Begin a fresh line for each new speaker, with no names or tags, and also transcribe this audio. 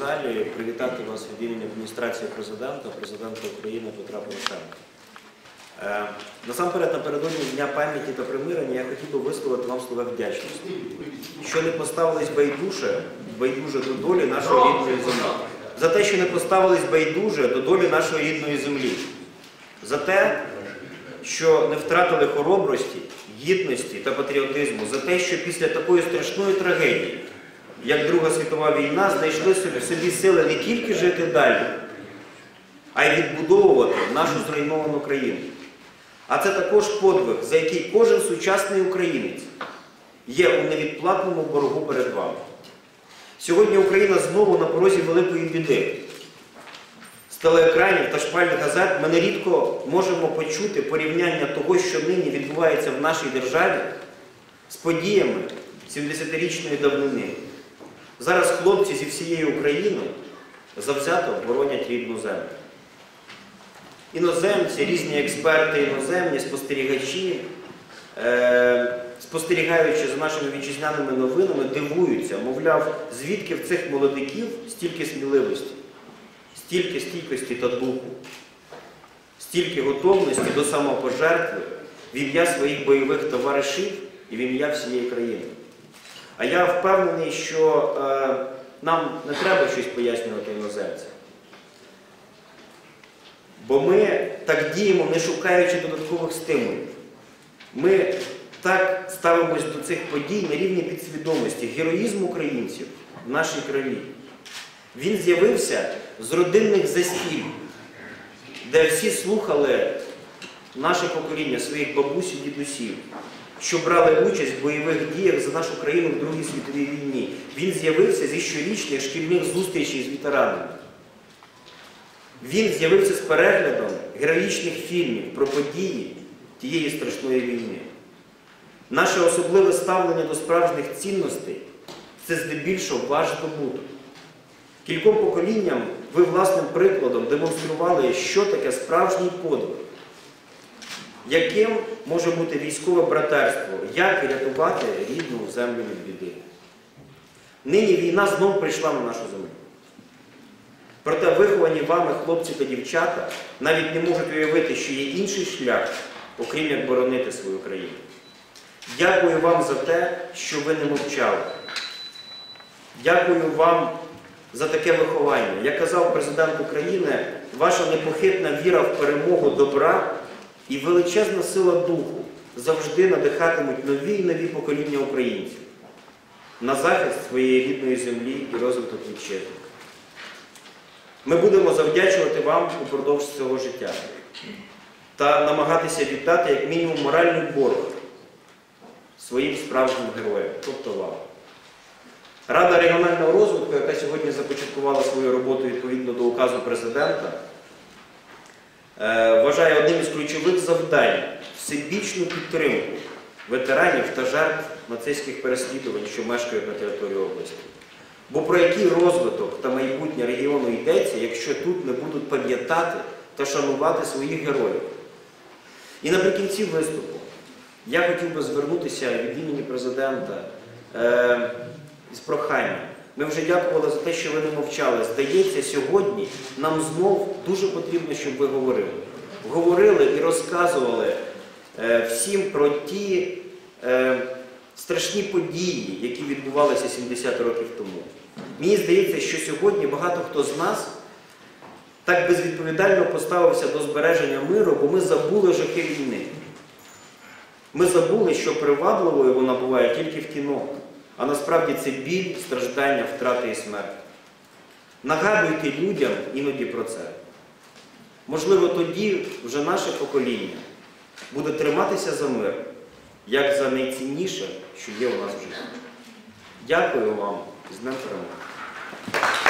залі привітати вас від імені адміністрації президента, президента України Петра Порошенка. Е, Насамперед, напередодні Дня пам'яті та примирення я хотів би висловити вам слова вдячності, що не поставились байдуже, байдуже до долі нашої рідної землі. За те, що не поставились байдуже до долі нашої рідної землі. За те, що не втратили хоробрості, гідності та патріотизму, за те, що після такої страшної трагедії, як Друга світова війна, знайшли в собі сили не тільки жити далі, а й відбудовувати нашу зруйновану країну. А це також подвиг, за який кожен сучасний українець є у невідплатному боргу перед вами. Сьогодні Україна знову на порозі великої біди. З телеекранів та шпальних газет ми нерідко можемо почути порівняння того, що нині відбувається в нашій державі, з подіями 70-річної давнини. Зараз хлопці зі всієї України завзято боронять рідну землю. Іноземці, різні експерти, іноземні, спостерігачі, е, спостерігаючи за нашими вітчизняними новинами, дивуються, мовляв, звідки в цих молодиків стільки сміливості, стільки стійкості та духу, стільки готовності до самопожертви в ім'я своїх бойових товаришів і в ім'я всієї країни. А я впевнений, що е, нам не треба щось пояснювати іноземцям. Бо ми так діємо, не шукаючи додаткових стимулів. Ми так ставимось до цих подій на рівні підсвідомості, героїзм українців в нашій крові. Він з'явився з родинних застіль, де всі слухали наше покоління, своїх бабусь і дідусів, що брали участь в бойових діях за нашу країну в Другій світовій війні. Він з'явився зі щорічних шкільних зустрічей з ветеранами. Він з'явився з переглядом героїчних фільмів про події тієї страшної війни. Наше особливе ставлення до справжніх цінностей це здебільшого ваш здобуток. Кільком поколінням ви власним прикладом демонстрували, що таке справжній подвиг, яким може бути військове братерство, як рятувати рідну землю від біди. Нині війна знов прийшла на нашу землю. Проте виховані вами хлопці та дівчата навіть не можуть уявити, що є інший шлях, окрім як боронити свою країну. Дякую вам за те, що ви не мовчали. Дякую вам за таке виховання. Як казав президент України, ваша непохитна віра в перемогу добра і величезна сила духу завжди надихатимуть нові і нові покоління українців на захист своєї рідної землі і розвиток вітчизни. Ми будемо завдячувати вам упродовж цього життя та намагатися віддати як мінімум моральний борг своїм справжнім героям, тобто вам. Рада регіонального розвитку, яка сьогодні започаткувала свою роботу відповідно до указу президента, вважає одним із ключових завдань всебічну підтримку ветеранів та жертв нацистських переслідувань, що мешкають на території області. Бо про який розвиток та майбутнє регіону йдеться, якщо тут не будуть пам'ятати та шанувати своїх героїв? І наприкінці виступу я хотів би звернутися від імені президента е, з проханням. Ми вже дякували за те, що ви не мовчали. Здається, сьогодні нам знов дуже потрібно, щоб ви говорили. Говорили і розказували е, всім про ті е, страшні події, які відбувалися 70 років тому. Мені здається, що сьогодні багато хто з нас так безвідповідально поставився до збереження миру, бо ми забули жахи війни. Ми забули, що привабливою вона буває тільки в кіно, а насправді це біль, страждання, втрати і смерть. Нагадуйте людям іноді про це. Можливо, тоді вже наше покоління буде триматися за мир, як за найцінніше, що є у нас в житті. Дякую вам з Днем перемоги.